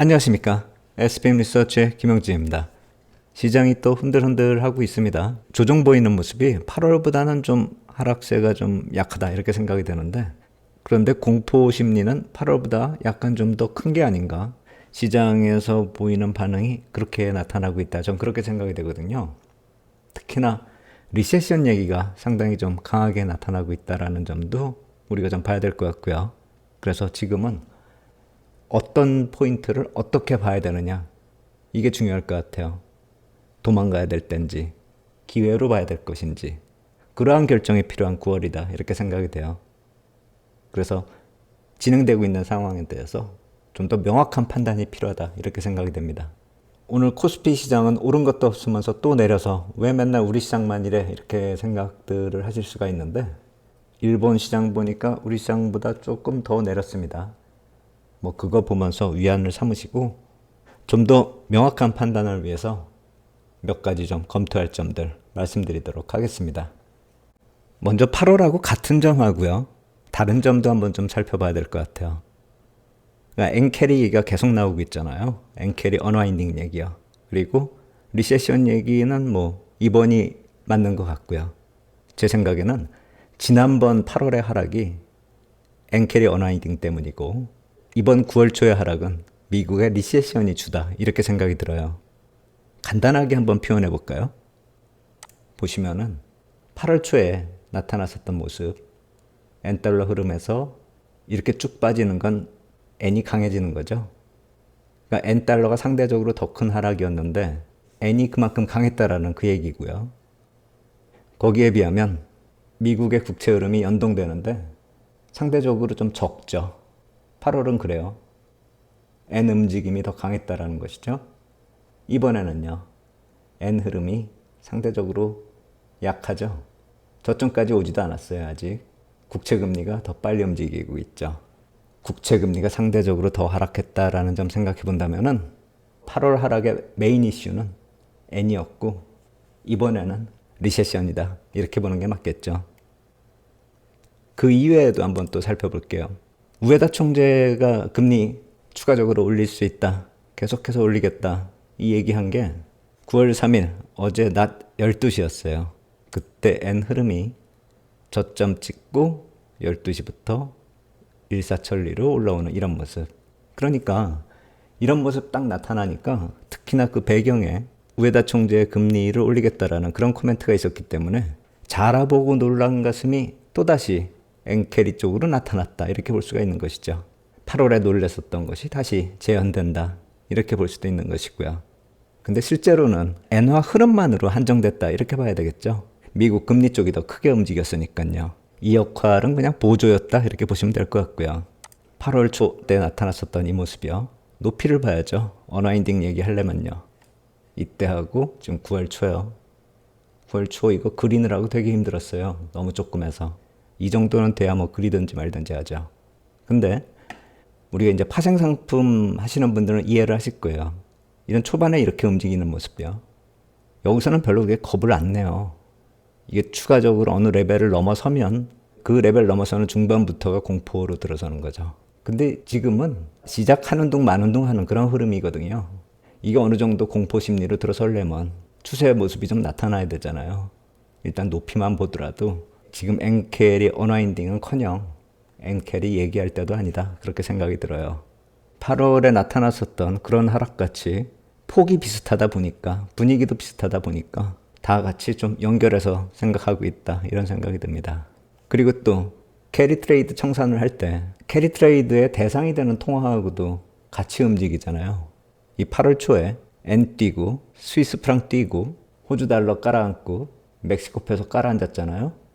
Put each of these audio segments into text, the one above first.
안녕하십니까. SPM 리서치의 김영진입니다. 시장이 또 흔들흔들하고 있습니다. 조정 보이는 모습이 8월보다는 좀 하락세가 좀 약하다 이렇게 생각이 되는데 그런데 공포 심리는 8월보다 약간 좀 더 큰 게 아닌가. 시장에서 보이는 반응이 그렇게 나타나고 있다. 전 그렇게 생각이 되거든요. 특히나 리세션 얘기가 상당히 좀 강하게 나타나고 있다라는 점도 우리가 좀 봐야 될 것 같고요. 그래서 지금은 어떤 포인트를 어떻게 봐야 되느냐 이게 중요할 것 같아요. 도망가야 될 때인지 기회로 봐야 될 것인지 그러한 결정이 필요한 9월이다 이렇게 생각이 돼요. 그래서 진행되고 있는 상황에 대해서 좀 더 명확한 판단이 필요하다 이렇게 생각이 됩니다. 오늘 코스피 시장은 오른 것도 없으면서 또 내려서 왜 맨날 우리 시장만 이래 이렇게 생각들을 하실 수가 있는데 일본 시장 보니까 우리 시장보다 조금 더 내렸습니다. 뭐 그거 보면서 위안을 삼으시고 좀 더 명확한 판단을 위해서 몇 가지 좀 검토할 점들 말씀드리도록 하겠습니다. 먼저 8월하고 같은 점하고요. 다른 점도 한번 좀 살펴봐야 될 것 같아요. 그러니까 엔캐리 얘기가 계속 나오고 있잖아요. 엔캐리 언와인딩 얘기요. 그리고 리세션 얘기는 뭐 이번이 맞는 것 같고요. 제 생각에는 지난번 8월의 하락이 엔캐리 언와인딩 때문이고 이번 9월 초의 하락은 미국의 리세션이 주다 이렇게 생각이 들어요. 간단하게 한번 표현해 볼까요? 보시면은 8월 초에 나타났었던 모습 엔달러 흐름에서 이렇게 쭉 빠지는 건 엔이 강해지는 거죠. 그러니까 엔 달러가 상대적으로 더 큰 하락이었는데 엔이 그만큼 강했다라는 그 얘기고요. 거기에 비하면 미국의 국채 흐름이 연동되는데 상대적으로 좀 적죠. 8월은 그래요. 엔 움직임이 더 강했다라는 것이죠. 이번에는요. 엔 흐름이 상대적으로 약하죠. 저점까지 오지도 않았어요, 아직. 국채 금리가 더 빨리 움직이고 있죠. 국채 금리가 상대적으로 더 하락했다라는 점 생각해 본다면은 8월 하락의 메인 이슈는 N이었고 이번에는 리세션이다. 이렇게 보는 게 맞겠죠. 그 이외에도 한번 또 살펴볼게요. 우에다 총재가 금리 추가적으로 올릴 수 있다. 계속해서 올리겠다. 이 얘기한 게 9월 3일 어제 낮 12시였어요. 그때 N 흐름이 저점 찍고 12시부터 일사천리로 올라오는 이런 모습. 그러니까 이런 모습 딱 나타나니까 특히나 그 배경에 우에다 총재의 금리를 올리겠다라는 그런 코멘트가 있었기 때문에 잘 알아보고 놀란 가슴이 또다시 엔캐리 쪽으로 나타났다. 이렇게 볼 수가 있는 것이죠. 8월에 놀랬었던 것이 다시 재현된다. 이렇게 볼 수도 있는 것이고요. 근데 실제로는 엔화 흐름만으로 한정됐다. 이렇게 봐야 되겠죠. 미국 금리 쪽이 더 크게 움직였으니까요. 이 역할은 그냥 보조였다. 이렇게 보시면 될 것 같고요. 8월 초 때 나타났었던 이 모습이요. 높이를 봐야죠. 어나인딩 얘기 하려면요. 이때 하고 지금 9월 초요. 9월 초 이거 그리느라고 되게 힘들었어요. 너무 조금해서. 이 정도는 돼야 뭐 그리든지 말든지 하죠. 근데 우리가 이제 파생 상품 하시는 분들은 이해를 하실 거예요. 이런 초반에 이렇게 움직이는 모습이요. 여기서는 별로 그게 겁을 안 내요. 이게 추가적으로 어느 레벨을 넘어서면 그 레벨 넘어서는 중반부터가 공포로 들어서는 거죠. 근데 지금은 시작하는 둥 마는 둥 하는 그런 흐름이거든요. 이게 어느 정도 공포 심리로 들어설려면 추세 모습이 좀 나타나야 되잖아요. 일단 높이만 보더라도 지금 엔켈이 언와인딩은 커녕 엔켈이 얘기할 때도 아니다. 그렇게 생각이 들어요. 8월에 나타났었던 그런 하락같이 폭이 비슷하다 보니까 분위기도 비슷하다 보니까 다 같이 좀 연결해서 생각하고 있다. 이런 생각이 듭니다. 그리고 또 캐리 트레이드 청산을 할 때 캐리 트레이드의 대상이 되는 통화하고도 같이 움직이잖아요. 이 8월 초에 엔 뛰고 스위스 프랑 뛰고 호주 달러 깔아앉고 멕시코 페소 깔아앉았잖아요.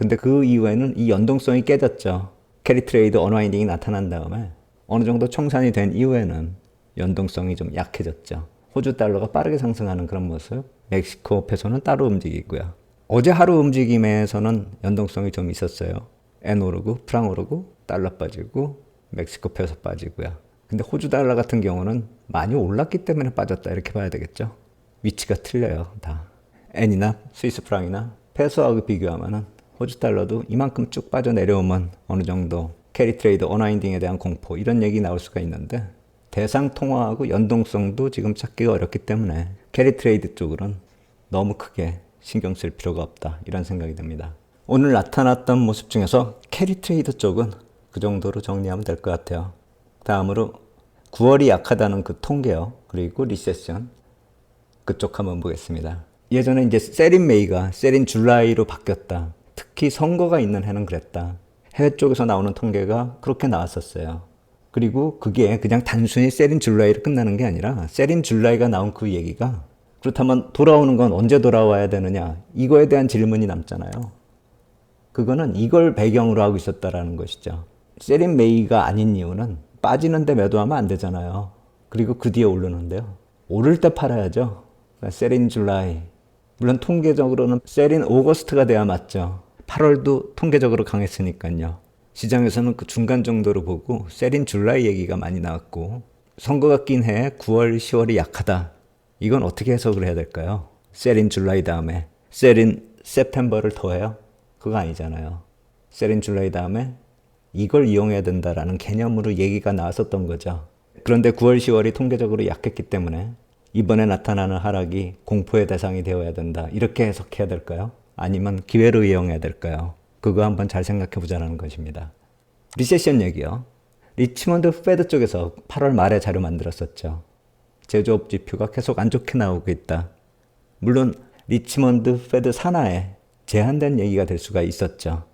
근데 그 이후에는 이 연동성이 깨졌죠. 캐리 트레이드 언와인딩이 나타난 다음에 어느 정도 청산이 된 이후에는 연동성이 좀 약해졌죠. 호주 달러가 빠르게 상승하는 그런 모습. 멕시코 페소는 따로 움직이고요. 어제 하루 움직임에서는 연동성이 좀 있었어요. 엔 오르고 프랑 오르고 달러 빠지고 멕시코 페소 빠지고요. 근데 호주 달러 같은 경우는 많이 올랐기 때문에 빠졌다 이렇게 봐야 되겠죠. 위치가 틀려요 다. 엔이나 스위스 프랑이나 페소하고 비교하면은 호주 달러도 이만큼 쭉 빠져 내려오면 어느 정도 캐리 트레이드 언와인딩에 대한 공포 이런 얘기 나올 수가 있는데 대상 통화하고 연동성도 지금 찾기가 어렵기 때문에 캐리 트레이드 쪽으로는 너무 크게 신경 쓸 필요가 없다 이런 생각이 듭니다. 오늘 나타났던 모습 중에서 캐리 트레이드 쪽은 그 정도로 정리하면 될 것 같아요. 다음으로 9월이 약하다는 그 통계요. 그리고 리세션 그쪽 한번 보겠습니다. 예전에 이제 세린 메이가 세린 줄라이로 바뀌었다. 특히 선거가 있는 해는 그랬다. 해외 쪽에서 나오는 통계가 그렇게 나왔었어요. 그리고 그게 그냥 단순히 세린 줄라이로 끝나는 게 아니라 세린 줄라이가 나온 그 얘기가 그렇다면 돌아오는 건 언제 돌아와야 되느냐 이거에 대한 질문이 남잖아요. 그거는 이걸 배경으로 하고 있었다라는 것이죠. 세린 메이가 아닌 이유는 빠지는데 매도하면 안 되잖아요. 그리고 그 뒤에 오르는데요. 오를 때 팔아야죠. 그러니까 세린 줄라이. 물론 통계적으로는 세린 오거스트가 돼야 맞죠. 8월도 통계적으로 강했으니까요. 시장에서는 그 중간 정도로 보고 세린 줄라이 얘기가 많이 나왔고 선거가 낀 해에 9월, 10월이 약하다. 이건 어떻게 해석을 해야 될까요? 세린 줄라이 다음에 세린 세프템버를 더해요? 그거 아니잖아요. 세린 줄라이 다음에 이걸 이용해야 된다라는 개념으로 얘기가 나왔었던 거죠. 그런데 9월, 10월이 통계적으로 약했기 때문에 이번에 나타나는 하락이 공포의 대상이 되어야 된다. 이렇게 해석해야 될까요? 아니면 기회로 이용해야 될까요? 그거 한번 잘 생각해 보자는 것입니다. 리세션 얘기요. 리치먼드 페드 쪽에서 8월 말에 자료 만들었었죠. 제조업 지표가 계속 안 좋게 나오고 있다. 물론 리치먼드 페드 산하에 제한된 얘기가 될 수가 있었죠.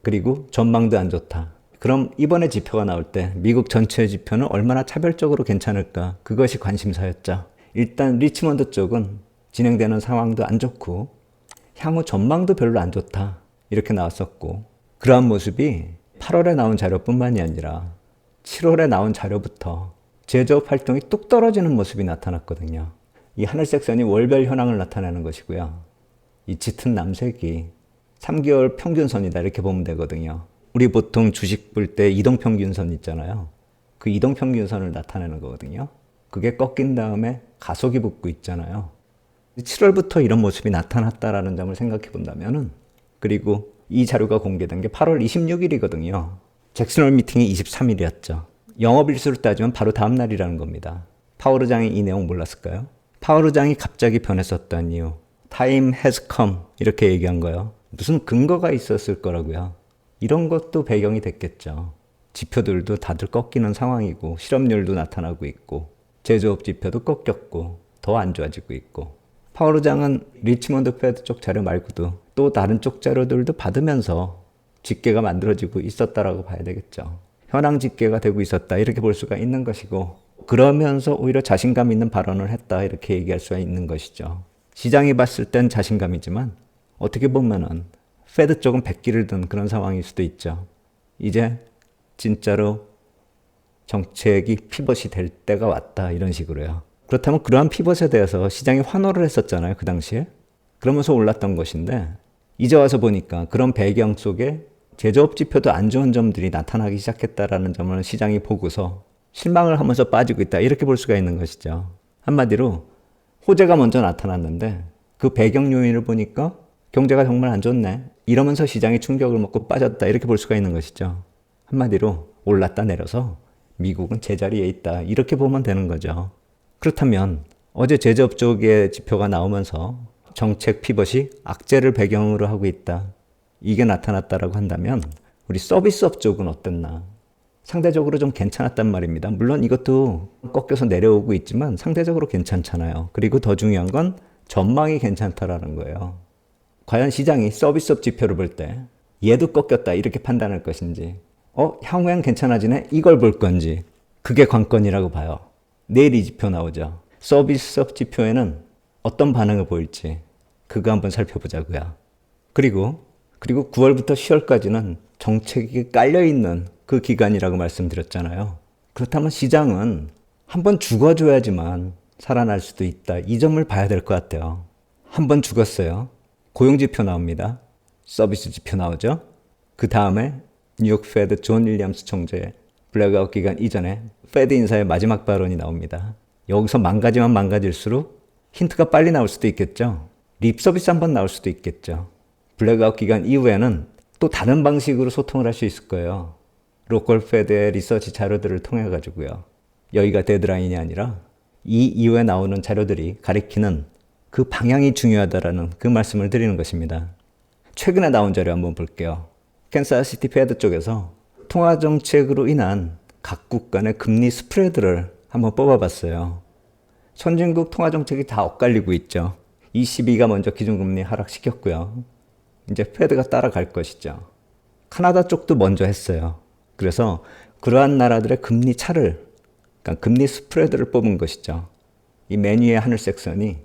그리고 전망도 안 좋다. 그럼 이번에 지표가 나올 때 미국 전체 지표는 얼마나 차별적으로 괜찮을까? 그것이 관심사였죠. 일단 리치먼드 쪽은 진행되는 상황도 안 좋고 향후 전망도 별로 안 좋다. 이렇게 나왔었고 그러한 모습이 8월에 나온 자료뿐만이 아니라 7월에 나온 자료부터 제조업 활동이 뚝 떨어지는 모습이 나타났거든요. 이 하늘색 선이 월별 현황을 나타내는 것이고요. 이 짙은 남색이 3개월 평균선이다 이렇게 보면 되거든요. 우리 보통 주식 볼 때 이동평균선 있잖아요. 그 이동평균선을 나타내는 거거든요. 그게 꺾인 다음에 가속이 붙고 있잖아요. 7월부터 이런 모습이 나타났다라는 점을 생각해 본다면은 그리고 이 자료가 공개된 게 8월 26일이거든요. 잭슨홀 미팅이 23일이었죠. 영업일수를 따지면 바로 다음 날이라는 겁니다. 파워르장이 이 내용 몰랐을까요? 파워르장이 갑자기 변했었던 이유. Time has come 이렇게 얘기한 거예요. 무슨 근거가 있었을 거라고요. 이런 것도 배경이 됐겠죠. 지표들도 다들 꺾이는 상황이고 실업률도 나타나고 있고 제조업 지표도 꺾였고 더 안 좋아지고 있고 파워르장은 리치먼드 페드 쪽 자료 말고도 또 다른 쪽 자료들도 받으면서 집계가 만들어지고 있었다라고 봐야 되겠죠. 현황 집계가 되고 있었다 이렇게 볼 수가 있는 것이고 그러면서 오히려 자신감 있는 발언을 했다 이렇게 얘기할 수가 있는 것이죠. 시장이 봤을 땐 자신감이지만 어떻게 보면은 페드 쪽은 백기를 든 그런 상황일 수도 있죠. 이제 진짜로 정책이 피벗이 될 때가 왔다 이런 식으로요. 그렇다면 그러한 피벗에 대해서 시장이 환호를 했었잖아요 그 당시에. 그러면서 올랐던 것인데 이제 와서 보니까 그런 배경 속에 제조업 지표도 안 좋은 점들이 나타나기 시작했다라는 점을 시장이 보고서 실망을 하면서 빠지고 있다 이렇게 볼 수가 있는 것이죠. 한마디로 호재가 먼저 나타났는데 그 배경 요인을 보니까 경제가 정말 안 좋네. 이러면서 시장이 충격을 먹고 빠졌다. 이렇게 볼 수가 있는 것이죠. 한마디로 올랐다 내려서 미국은 제자리에 있다. 이렇게 보면 되는 거죠. 그렇다면 어제 제조업 쪽의 지표가 나오면서 정책 피벗이 악재를 배경으로 하고 있다. 이게 나타났다라고 한다면 우리 서비스업 쪽은 어땠나? 상대적으로 좀 괜찮았단 말입니다. 물론 이것도 꺾여서 내려오고 있지만 상대적으로 괜찮잖아요. 그리고 더 중요한 건 전망이 괜찮다라는 거예요. 과연 시장이 서비스업 지표를 볼 때 얘도 꺾였다 이렇게 판단할 것인지 어 향후엔 괜찮아지네 이걸 볼 건지 그게 관건이라고 봐요. 내일 이 지표 나오죠. 서비스업 지표에는 어떤 반응을 보일지 그거 한번 살펴보자고요. 그리고 그리고 9월부터 10월까지는 정책이 깔려 있는 그 기간이라고 말씀드렸잖아요. 그렇다면 시장은 한번 죽어줘야지만 살아날 수도 있다. 이 점을 봐야 될 것 같아요. 한번 죽었어요. 고용지표 나옵니다. 서비스 지표 나오죠. 그 다음에 뉴욕 페드 존 윌리엄스 총재 블랙아웃 기간 이전에 페드 인사의 마지막 발언이 나옵니다. 여기서 망가지면 망가질수록 힌트가 빨리 나올 수도 있겠죠. 립 서비스 한번 나올 수도 있겠죠. 블랙아웃 기간 이후에는 또 다른 방식으로 소통을 할 수 있을 거예요. 로컬 페드의 리서치 자료들을 통해 가지고요. 여기가 데드라인이 아니라 이 이후에 나오는 자료들이 가리키는 그 방향이 중요하다라는 그 말씀을 드리는 것입니다. 최근에 나온 자료 한번 볼게요. 캔사시티 페드 쪽에서 통화 정책으로 인한 각국 간의 금리 스프레드를 한번 뽑아봤어요. 선진국 통화 정책이 다 엇갈리고 있죠. ECB가 먼저 기준금리 하락시켰고요. 이제 페드가 따라갈 것이죠. 카나다 쪽도 먼저 했어요. 그래서 그러한 나라들의 금리 차를, 그러니까 금리 스프레드를 뽑은 것이죠. 이 메뉴의 하늘색 선이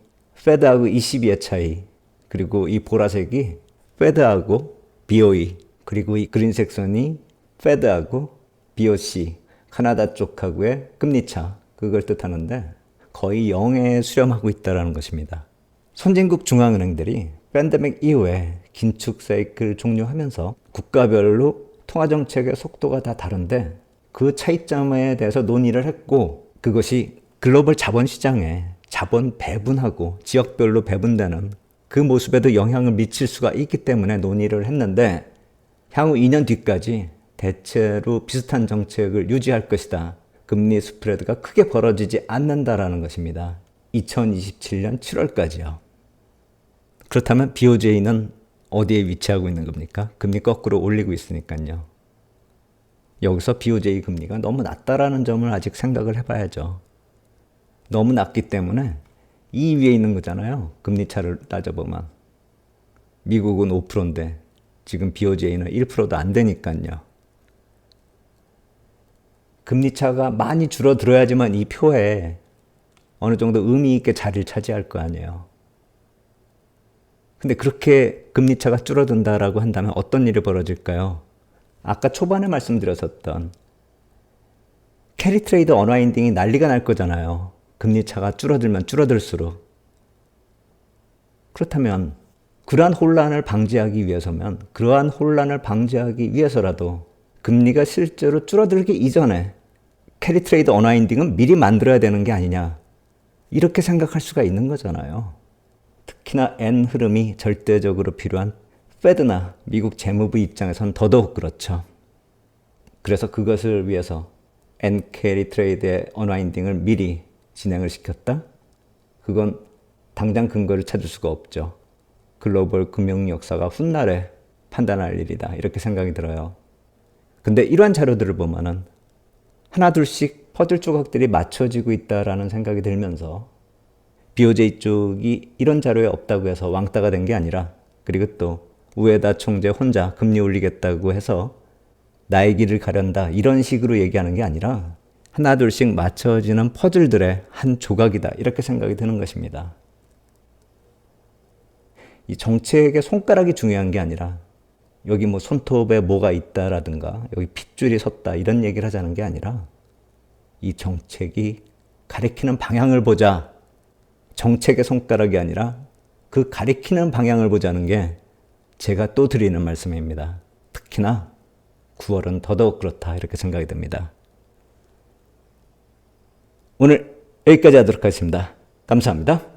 페드하고 ECB의 차이, 그리고 이 보라색이 페드하고 BOE, 그리고 이 그린색 선이 페드하고 BOC, 카나다 쪽하고의 금리 차, 그걸 뜻하는데 거의 0에 수렴하고 있다는 것입니다. 선진국 중앙은행들이 팬데믹 이후에 긴축 사이클 종료하면서 국가별로 통화 정책의 속도가 다 다른데 그 차이점에 대해서 논의를 했고 그것이 글로벌 자본 시장에 자본 배분하고 지역별로 배분되는 그 모습에도 영향을 미칠 수가 있기 때문에 논의를 했는데 향후 2년 뒤까지 대체로 비슷한 정책을 유지할 것이다. 금리 스프레드가 크게 벌어지지 않는다라는 것입니다. 2027년 7월까지요. 그렇다면 BOJ는 어디에 위치하고 있는 겁니까? 금리 거꾸로 올리고 있으니까요. 여기서 BOJ 금리가 너무 낮다라는 점을 아직 생각을 해봐야죠. 너무 낮기 때문에 이 위에 있는 거잖아요. 금리 차를 따져보면. 미국은 5%인데 지금 BOJ는 1%도 안 되니까요. 금리 차가 많이 줄어들어야지만 이 표에 어느 정도 의미 있게 자리를 차지할 거 아니에요. 근데 그렇게 금리 차가 줄어든다라고 한다면 어떤 일이 벌어질까요? 아까 초반에 말씀드렸었던 캐리 트레이드 언와인딩이 난리가 날 거잖아요. 금리 차가 줄어들면 줄어들수록. 그렇다면 그러한 혼란을 방지하기 위해서면 그러한 혼란을 방지하기 위해서라도 금리가 실제로 줄어들기 이전에 캐리 트레이드 언와인딩은 미리 만들어야 되는 게 아니냐. 이렇게 생각할 수가 있는 거잖아요. 특히나 N 흐름이 절대적으로 필요한 페드나 미국 재무부 입장에선 더더욱 그렇죠. 그래서 그것을 위해서 N 캐리 트레이드의 언와인딩을 미리 진행을 시켰다? 그건 당장 근거를 찾을 수가 없죠. 글로벌 금융 역사가 훗날에 판단할 일이다. 이렇게 생각이 들어요. 근데 이러한 자료들을 보면은 하나 둘씩 퍼즐 조각들이 맞춰지고 있다라는 생각이 들면서 BOJ 쪽이 이런 자료에 없다고 해서 왕따가 된 게 아니라 그리고 또 우에다 총재 혼자 금리 올리겠다고 해서 나의 길을 가련다 이런 식으로 얘기하는 게 아니라 하나 둘씩 맞춰지는 퍼즐들의 한 조각이다 이렇게 생각이 드는 것입니다. 이 정책의 손가락이 중요한 게 아니라 여기 뭐 손톱에 뭐가 있다라든가 여기 핏줄이 섰다 이런 얘기를 하자는 게 아니라 이 정책이 가리키는 방향을 보자 정책의 손가락이 아니라 그 가리키는 방향을 보자는 게 제가 또 드리는 말씀입니다. 특히나 9월은 더더욱 그렇다 이렇게 생각이 듭니다. 오늘 여기까지 하도록 하겠습니다. 감사합니다.